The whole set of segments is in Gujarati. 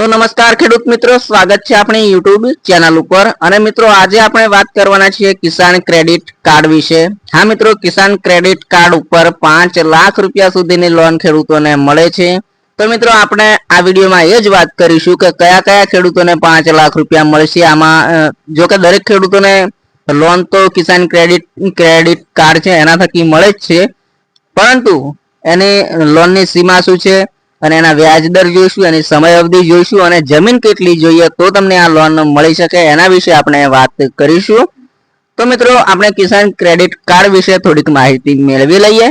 તો નમસ્કાર ખેડૂત મિત્રો, સ્વાગત છે આપણી યુટ્યુબ ચેનલ ઉપર. અને મિત્રો, આજે આપણે વાત કરવાના છીએ કિસાન ક્રેડિટ કાર્ડ વિશે. હા મિત્રો, કિસાન ક્રેડિટ કાર્ડ ઉપર પાંચ લાખ રૂપિયા સુધીની લોન ખેડૂતોને મળે છે. તો મિત્રો, આપણે આ વિડીયોમાં એ જ વાત કરીશું કે કયા કયા ખેડૂતોને પાંચ લાખ રૂપિયા મળશે. આમાં જો કે દરેક ખેડૂતોને લોન તો કિસાન ક્રેડિટ ક્રેડિટ કાર્ડ છે, એના થકી મળે જ છે. પરંતુ, એની લોનની સીમા શું છે? અને એના વ્યાજ દર જોઈશું, એની સમય અવધિ જોઈશું અને જમીન કેટલી જોઈએ તો તમને આ લોન મળી શકે. એના વિશે આપણે વાત કરીશું. તો મિત્રો, આપણે કિસાન ક્રેડિટ કાર્ડ વિશે થોડીક માહિતી મેળવી લઈએ.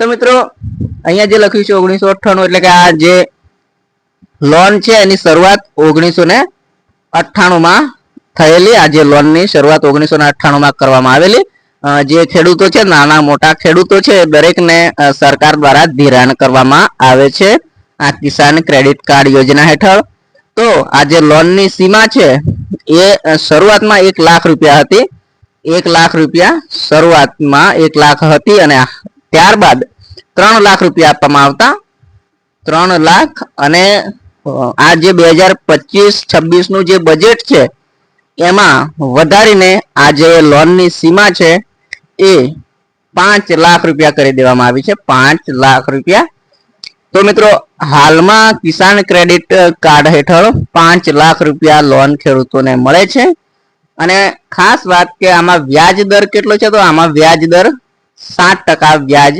તો મિત્રો, અહીંયા જે લખ્યું છે ઓગણીસો અઠ્ઠાણું, એટલે કે આ જે લોન છે, એની શરૂઆત ઓગણીસો ને અઠ્ઠાણુંમાં થયેલી. આ જે લોનની શરૂઆત ઓગણીસો ને અઠ્ઠાણુંમાં કરવામાં આવેલી. જે ખેડૂતો છે, નાના મોટા ખેડૂતો છે દરેકને સરકાર દ્વારા ધિરાણ કરવામાં આવે છે. આ કિસાન ક્રેડિટ કાર્ડ યોજના હેઠળ. તો આ જે લોનની સીમા છે, એ શરૂઆતમાં એક લાખ રૂપિયા હતી. એક લાખ રૂપિયા શરૂઆતમાં એક લાખ હતી અને ત્યારબાદ ત્રણ લાખ રૂપિયા આપવામાં આવતા. ત્રણ લાખ અને આ જે બે હજાર પચીસ છવ્વીસનું જે બજેટ છે, એમાં વધારીને આ જે લોનની સીમા છે, એ પાંચ લાખ રૂપિયા કરી દેવામાં આવી છે, પાંચ લાખ રૂપિયા. તો મિત્રો હાલમાં કિસાન ક્રેડિટ કાર્ડ હેઠળ પાંચ લાખ રૂપિયા લોન ખેડૂતોને મળે છે. અને ખાસ વાત કે આમાં વ્યાજ દર કેટલો છે? તો આમાં વ્યાજ દર સાત ટકા વ્યાજ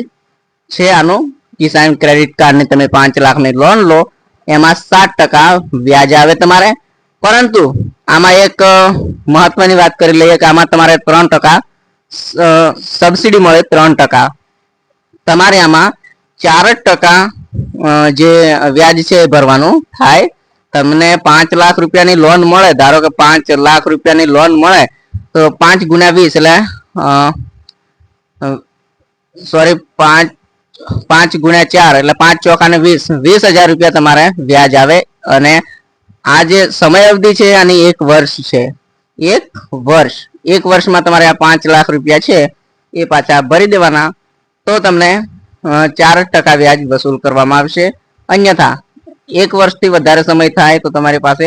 છે આનું. કિસાન ક્રેડિટ કાર્ડની તમે પાંચ લાખની લોન લો, એમાં સાત ટકા વ્યાજ આવે તમારે. પરંતુ આમાં એક મહત્વની વાત કરી લઈએ કે આમાં તમારે ત્રણ ટકા સબસિડી મળે ત્રણ ટકા. તમારે આમાં ચાર ટકા જે વ્યાજ છે એ ભરવાનું થાય. તમને પાંચ લાખ રૂપિયાની લોન મળે. ધારો કે પાંચ લાખ રૂપિયાની લોન મળે, તો પાંચ ગુણ્યા વીસ એટલે સોરી પાંચ પાંચ ગુણ્યા ચાર એટલે પાંચ ચોકા ને વીસ. વીસ હજાર રૂપિયા તમારે વ્યાજ આવે અને આ જે સમય અવધિ છે આની એક વર્ષ છે. એક વર્ષ. એક વર્ષમાં તમારે આ પાંચ લાખ રૂપિયા છે એ પાછા ભરી દેવાના. તો તમને ચાર ટકા વ્યાજ વસૂલ કરવામાં આવશે. અન્યથા, એક વર્ષથી વધારે સમય થાય તો તમારી પાસે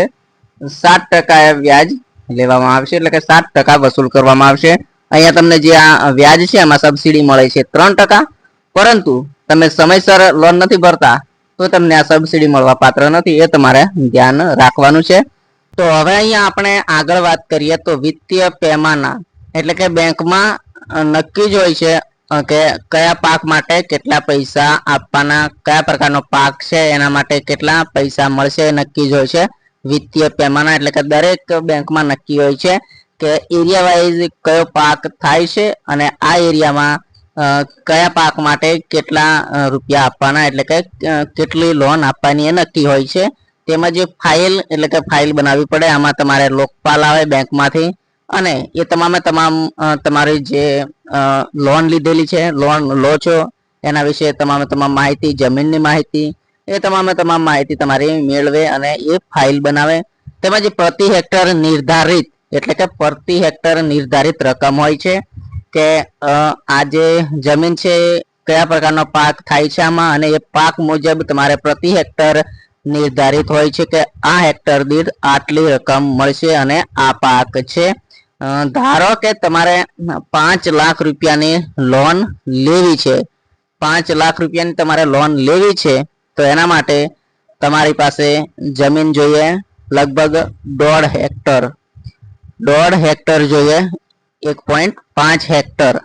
સાત ટકા વ્યાજ લેવામાં આવશે, એટલે કે સાત ટકા વસૂલ કરવામાં આવશે. અહીંયા તમને જે આ વ્યાજ છે એમાં સબસિડી મળે છે ત્રણ ટકા. પરંતુ, તમે સમયસર લોન નથી ભરતા, તો તમને આ સબસિડી મળવા પાત્ર નથી. એ તમારે ધ્યાન રાખવાનું છે. તો હવે અહીંયા આપણે આગળ વાત કરીએ તો વિત્તીય પેમાના, એટલે કે બેંકમાં નક્કી જ હોય છે કે કયા પાક માટે કેટલા પૈસા આપવાના, કયા પ્રકારનો પાક છે, એના માટે કેટલા પૈસા મળશે, નક્કી જ હોય છે. વિત્તીય પેમાના એટલે કે દરેક બેંકમાં નક્કી હોય છે કે એરિયા વાઇઝ કયો પાક થાય છે અને આ એરિયામાં કયા પાક માટે કેટલા રૂપિયા આપવાના એટલે કે કેટલી લોન આપવાની એ નક્કી હોય છે. તેમજ ફાઇલ એટલે કે ફાઇલ બનાવવી પડે, આમાં તમારે લોકપાલ આવે બેંકમાંથી. અને એ તમામે તમામ તમારી જે લોન લીધેલી છે લોન લો છો, એના વિશે તમામે તમામ માહિતી, જમીનની માહિતી, એ તમામે તમામ માહિતી તમારી મેળવે અને એ ફાઇલ બનાવે. તેમજ પ્રતિ હેક્ટર નિર્ધારિત, એટલે કે પ્રતિ હેક્ટર નિર્ધારિત રકમ હોય છે, કે આ જે જમીન છે, કયા પ્રકારનો પાક થાય છે આમાં, અને એ પાક મુજબ તમારે પ્રતિ હેક્ટર નિર્ધારિત હોય છે કે આ હેક્ટર દીઠ આટલી રકમ મળશે અને આ પાક છે. ધારો કે તમારે પાંચ લાખ રૂપિયાની લોન લેવી છે. પાંચ લાખ રૂપિયાની તમારે લોન લેવી છે, તો એના માટે તમારી પાસે જમીન જોઈએ લગભગ દોઢ હેક્ટર. દોઢ હેક્ટર જોઈએ એક પોઈન્ટ પાંચ હેક્ટર.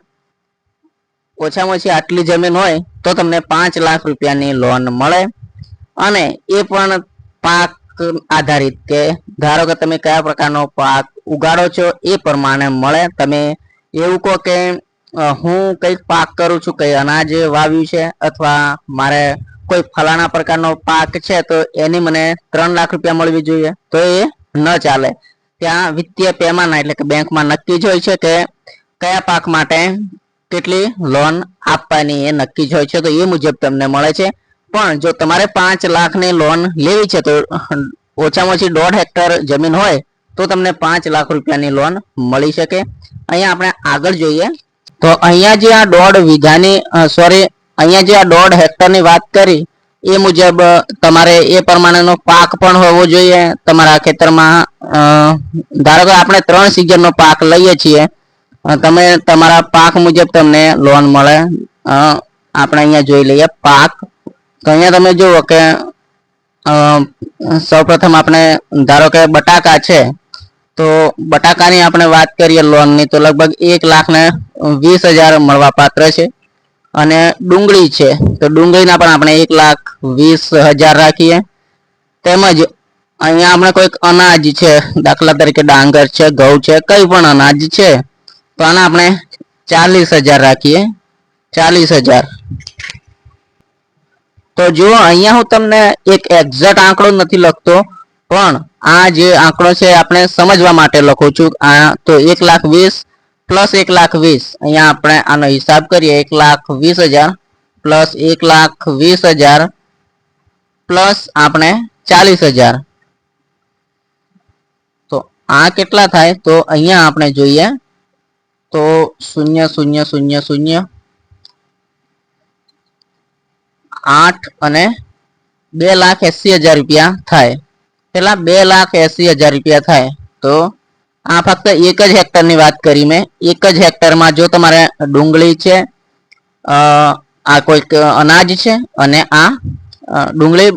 ઓછામાં ઓછી આટલી જમીન હોય તો તમને પાંચ લાખ રૂપિયાની લોન મળે. અને એ પણ પાક આધારિત કે ધારો કે તમે કયા પ્રકારનો પાક ઉગાડો છો એ પ્રમાણે મળે. તમે એવું કહો કે હું કંઈક પાક કરું છું, કઈ અનાજ વાવ્યું છે અથવા મારે કોઈ ફલાણા પ્રકારનો પાક છે, તો એની મને ત્રણ લાખ રૂપિયા મળવી જોઈએ. તો એ ન ચાલે. ત્યાં વિત્તીય પેમાના એટલે કે બેંકમાં નક્કી જ હોય છે કે કયા પાક માટે કેટલી લોન આપવાની એ નક્કી જ હોય છે. તો એ મુજબ તમને મળે છે. પણ જો તમારે પાંચ લાખની લોન લેવી છે, તો ઓછામાં ઓછી દોઢ હેક્ટર જમીન હોય તો તમને પાંચ લાખ રૂપિયાની લોન મળી શકે. અહીંયા આપણે આગળ જોઈએ. તો અહીંયા જે આ દોઢ વીઘાની સોરી અહીંયા જે આ દોઢ હેક્ટરની વાત કરી એ મુજબ તમારે એ પ્રમાણેનો પાક પણ હોવો જોઈએ. તમારા ખેતરમાં ધારો કે આપણે ત્રણ સિઝનનો પાક લઈએ છીએ તમે તમારા પાક મુજબ તમને લોન મળે. આપણે અહીંયા જોઈ લઈએ પાક. તો અહીંયા તમે જુઓ કે અ, સૌપ્રથમ આપણે ધારો કે બટાકા છે તો બટાકાની આપણે વાત કરીએ, લોનની, તો લગભગ એક લાખ ને વીસ હજાર મળવા પાત્ર છે. અને ડુંગળી છે, તો ડુંગળીના પણ આપણે એક લાખ વીસ હજાર રાખીએ. તેમજ અહીંયા આપણે કોઈક અનાજ છે, દાખલા તરીકે ડાંગર છે, ઘઉં છે, કઈ પણ અનાજ છે, તો આના આપણે ચાલીસ હજાર રાખીએ. ચાલીસ હજાર. તો જુઓ, અહીંયા હું તમને એક એક્ઝેક્ટ આંકડો નથી લખતો પણ આ જે આંકડો છે આપણે સમજવા માટે લખું છું. આ તો એક લાખ વીસ પ્લસ એક લાખ વીસ. અહીંયા આપણે આનો હિસાબ કરીએ. એક લાખ વીસ હજાર પ્લસ એક લાખ વીસ હજાર પ્લસ આપણે ચાલીસ હજાર. તો આ કેટલા થાય? તો અહીંયા આપણે જોઈએ તો શૂન્ય શૂન્ય શૂન્ય શૂન્ય. આઠ અને બે લાખ એસી હજાર રૂપિયા થાય. પેલા બે લાખ એસી હજાર રૂપિયા થાય. તો આ ફક્ત એક જ હેક્ટરની વાત કરી મેં. એક જ હેક્ટરમાં જો તમારે ડુંગળી છે આ કોઈક અનાજ છે અને આ ડુંગળી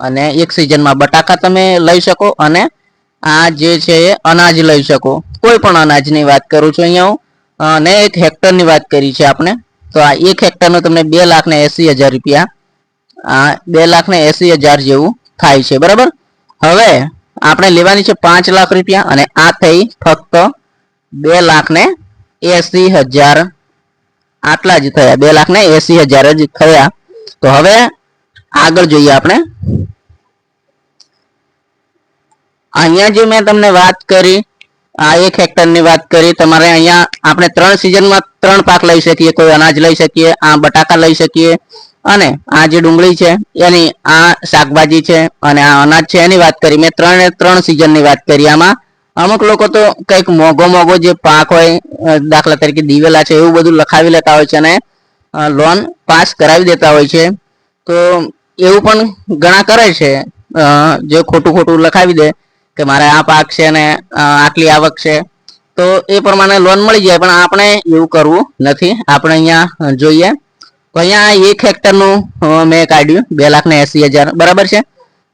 અને એક સિઝનમાં બટાકા તમે લઈ શકો અને આ જે છે એ અનાજ લઈ શકો. કોઈ પણ અનાજની વાત કરું છું અહીંયા હું. અને એક હેક્ટરની વાત કરી છે આપણે. તો આ એક હેક્ટરનું તમને બે લાખ ને એસી હજાર રૂપિયા, આ બે લાખ ને એસી હજાર જેવું થાય છે. બરાબર? હવે આપણે લેવાની છે પાંચ લાખ રૂપિયા અને આ થઈ ફક્ત બે લાખ ને એસી હજાર. આટલા જ થયા. બે લાખ ને એસી હજાર જ થયા. તો હવે આગળ જોઈએ આપણે. અહીંયા જે મેં તમને વાત કરી, આ એક હેક્ટરની વાત કરી, તમારે અહીંયા આપણે ત્રણ સિઝનમાં ત્રણ પાક લઈ શકીએ, કોઈ અનાજ લઈ શકીએ, આ બટાકા લઈ શકીએ અને આ જે ડુંગળી છે, એની આ શાકભાજી છે અને આ અનાજ છે, એની વાત કરી, મેં ત્રણે ત્રણ સિઝનની વાત કરી. આમાં અમુક લોકો તો કંઈક મોઘો મોઘો જે પાક હોય દાખલા તરીકે દિવેલા છે, એવું બધું લખાવી લેતા હોય છે અને લોન પાસ કરાવી દેતા હોય છે. તો એવું પણ ઘણા કરે છે. જે ખોટું ખોટું લખાવી દે કે મારે આ પાક છે ને આટલી આવક છે. તો એ પ્રમાણે લોન મળી જાય, પણ આપણે એવું કરવું નથી. આપણે અહીંયા જોઈએ તો અહીંયા એક હેક્ટરનું મેં કાઢ્યું, બે લાખ ને એસી હજાર. બરાબર છે?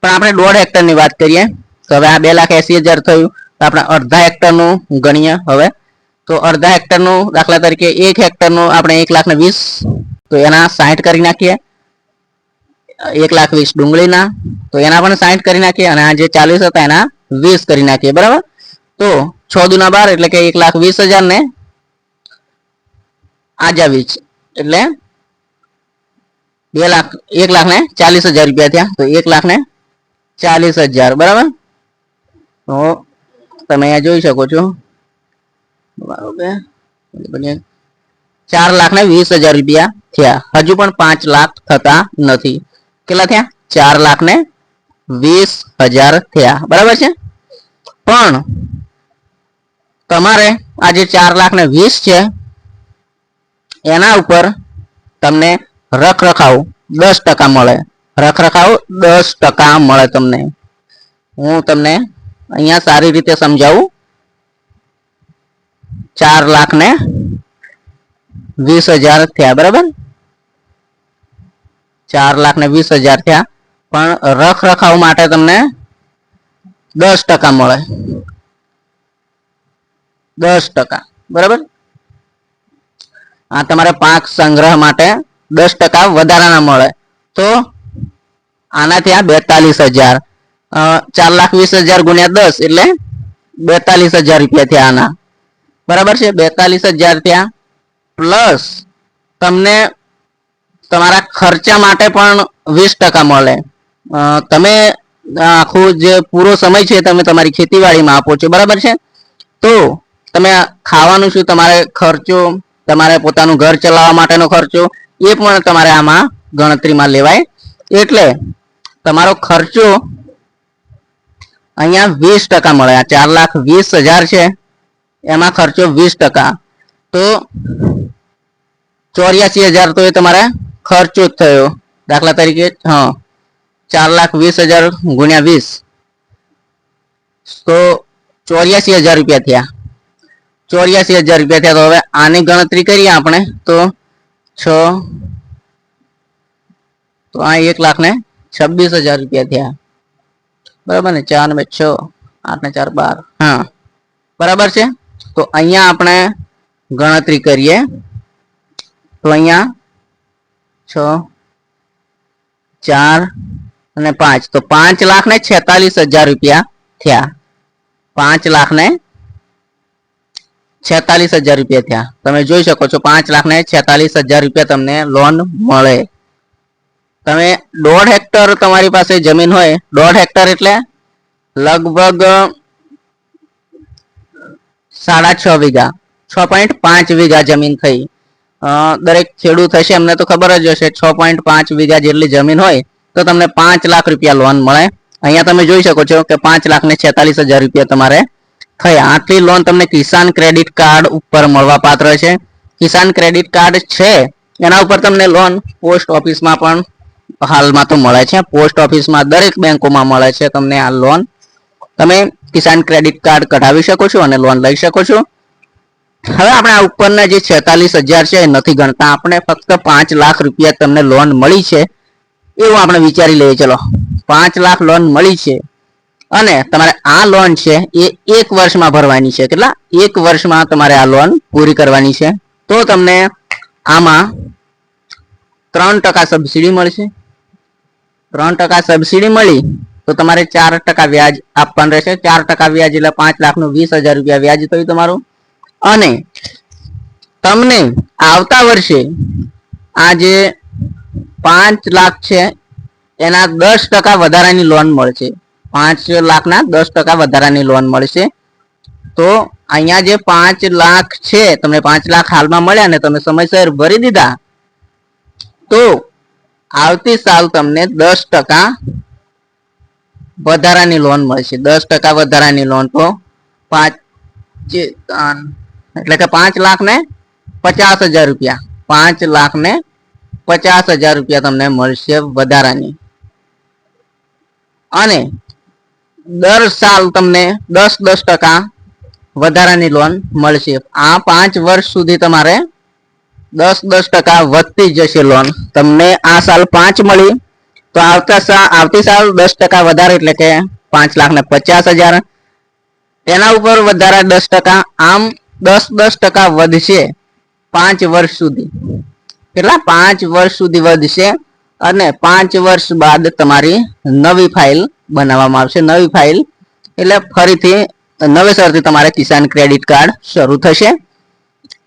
પણ આપણે દોઢ હેક્ટરની વાત કરીએ, તો હવે આ બે લાખ એસી હજાર થયું, તો આપણે અડધા હેક્ટરનું ગણીએ હવે. તો અડધા હેક્ટરનું દાખલા તરીકે એક હેક્ટરનું આપણે એક લાખ ને વીસ, તો એના સાઠ કરી નાખીએ. એક લાખ વીસ ડુંગળીના, તો એના પણ સાઠ કરી નાખીએ અને આ જે ચાલીસ હતા એના વીસ કરી નાખીએ, બરાબર? તો છ દુના બાર એટલે કે એક લાખ વીસ હજાર ને આજા વીસ. એટલે બે લાખ, એક લાખ ને ચાલીસ હજાર રૂપિયા થયા. તો એક લાખ ને ચાલીસ હજાર, બરાબર? તો તમે અહીંયા જોઈ શકો છો. બરાબર. ચાર લાખ ને વીસ હજાર રૂપિયા થયા. હજુ પણ પાંચ લાખ થતા નથી. કેટલા થયા? ચાર લાખ ને વીસ હજાર થયા. બરાબર છે? પણ તમારે આ જે ચાર લાખ ને વીસ છે, એના ઉપર તમને રખરખાવ, દસ ટકા મળે. રખરખાવ, દસ ટકા મળે તમને. હું તમને અહીંયા સારી રીતે સમજાવું. ચાર લાખ ને વીસ હજાર થયા, બરાબર? ચાર લાખ ને વીસ હજાર થયા. પણ રખ રખાવ માટે તમને દસ ટકા મળે. દસ ટકા, બરાબર? આ તમારે પાક સંગ્રહ માટે દસ ટકા વધારાના મળે. તો આનાથી આ બેતાલીસ હજાર. ચાર લાખ વીસ હજાર ગુણ્યા દસ એટલે બેતાલીસ હજાર રૂપિયા થયા આના. બરાબર છે? બેતાલીસ હજાર થયા પ્લસ તમને તમારા ખર્ચા માટે પણ વીસ ટકા મળે. તમે આખો જે પૂરો સમય છે તમે તમારી ખેતીવાડીમાં આપો છો. બરાબર છે? તો તમે ખાવાનું શું? તમારે ખર્ચો, તમારે પોતાનું ઘર ચલાવવા માટેનો ખર્ચો એ પણ તમારે આમાં ગણતરીમાં લેવાય. એટલે તમારો ખર્ચો અહીંયા વીસ ટકા મળે. ચાર લાખ વીસ હજાર છે. એમાં ખર્ચો વીસ ટકા. તો ચોર્યાસી હજાર તો એ તમારે ખર્ચો જ થયો. દાખલા તરીકે, હા, ચાર લાખ વીસ હજાર ગુણ્યા વીસ. તો ચોર્યાસી હજાર રૂપિયા થયા. ચોર્યાસી હજાર રૂપિયા થયા તો હવે આની ગણતરી કરીએ આપણે. તો છ. તો આ એક લાખ ને છવ્વીસ હજાર રૂપિયા થયા. બરાબર ને? ચાર ને છ, આઠ ને ચાર, બાર. હા. બરાબર છે? તો અહીંયા આપણે ગણતરી કરીએ. તો અહીંયા છ, ચાર અને પાંચ. તો પાંચ લાખ ને છેતાલીસ હજાર રૂપિયા થયા. પાંચ લાખ ને છેતાલીસ હજાર રૂપિયા થયા. તમે જોઈ શકો છો, પાંચ લાખ ને છેતાલીસ હજાર રૂપિયા તમને લોન મળે. તમે દોઢ હેક્ટર તમારી પાસે જમીન હોય, દોઢ હેક્ટર એટલે લગભગ સાડા છ વીઘા, છ પોઈન્ટ પાંચ વીઘા જમીન થઈ. દરેક ખેડૂત હશે એમને તો ખબર જ હશે, છ પોઈન્ટ પાંચ વીઘા જેટલી જમીન હોય, તો તમને પાંચ લાખ રૂપિયા લોન મળે. અહીંયા તમે જોઈ શકો છો કે પાંચ લાખ ને છેતાલીસ હજાર રૂપિયા તમારે થયા આટલી લોન તમને કિસાન ક્રેડિટ કાર્ડ ઉપર મળવા પાત્ર છે. કિસાન ક્રેડિટ કાર્ડ છે. એના ઉપર તમને લોન પોસ્ટ ઓફિસમાં પણ હાલમાં તો મળે છે. પોસ્ટ ઓફિસમાં દરેક બેંકોમાં મળે છે તમને આ લોન તમે કિસાન ક્રેડિટ કાર્ડ કઢાવી શકો છો અને લોન લઈ શકો છો. હવે આપણે આ ઉપરના જે છેતાલીસ હજાર છે એ નથી ગણતા. આપણે ફક્ત પાંચ લાખ રૂપિયા તમને લોન મળી છે. એવું આપણે વિચારી લઈએ. ચલો, પાંચ લાખ લોન મળી છે. અને તમારે આ લોન છે એ એક વર્ષમાં ભરવાની છે. કેટલા? એક વર્ષમાં તમારે આ લોન પૂરી કરવાની છે. તો તમને આમાં ત્રણ ટકા સબસિડી મળશે. ત્રણ ટકા સબસિડી મળી તો તમારે ચાર ટકા વ્યાજ આપવાનું રહેશે. ચાર ટકા વ્યાજ એટલે પાંચ લાખનું વીસ હજાર રૂપિયા વ્યાજ થયું તમારું. અને તમને આવતા વર્ષે આ જે પાંચ લાખ છે, એના દસ ટકા વધારાની લોન મળશે. પાંચ લાખના દસ ટકા વધારાની લોન મળશે. તો અહીંયા જે પાંચ લાખ છે, તમને પાંચ લાખ હાલમાં મળ્યા ને તમે સમયસર ભરી દીધા, તો આવતી સાલ તમને દસ ટકા વધારાની લોન મળશે. દસ ટકા વધારાની લોન તો પાંચ એટલે કે પાંચ લાખ ને પચાસ હજાર રૂપિયા. પાંચ લાખ ને પચાસ હજાર રૂપિયા તમને મળશે વધારાની. અને દર સાલ તમને દસ દસ ટકા વધારાની લોન મળશે. આ પાંચ વર્ષ સુધી તમારે દસ દસ ટકા વધતી જશે લોન તમને આ સાલ પાંચ મળી, તો આવતા આવતી સાલ દસ ટકા વધારે એટલે કે પાંચ લાખ ને પચાસ હજાર. તેના ઉપર વધારા દસ ટકા, આમ દસ દસ ટકા વધશે પાંચ વર્ષ સુધી. કેટલા? પાંચ વર્ષ સુધી વધશે અને પાંચ વર્ષ બાદ તમારી નવી ફાઇલ બનાવવામાં આવશે. નવી ફાઇલ એટલે ફરીથી નવેસરથી તમારે કિસાન ક્રેડિટ કાર્ડ શરૂ થશે.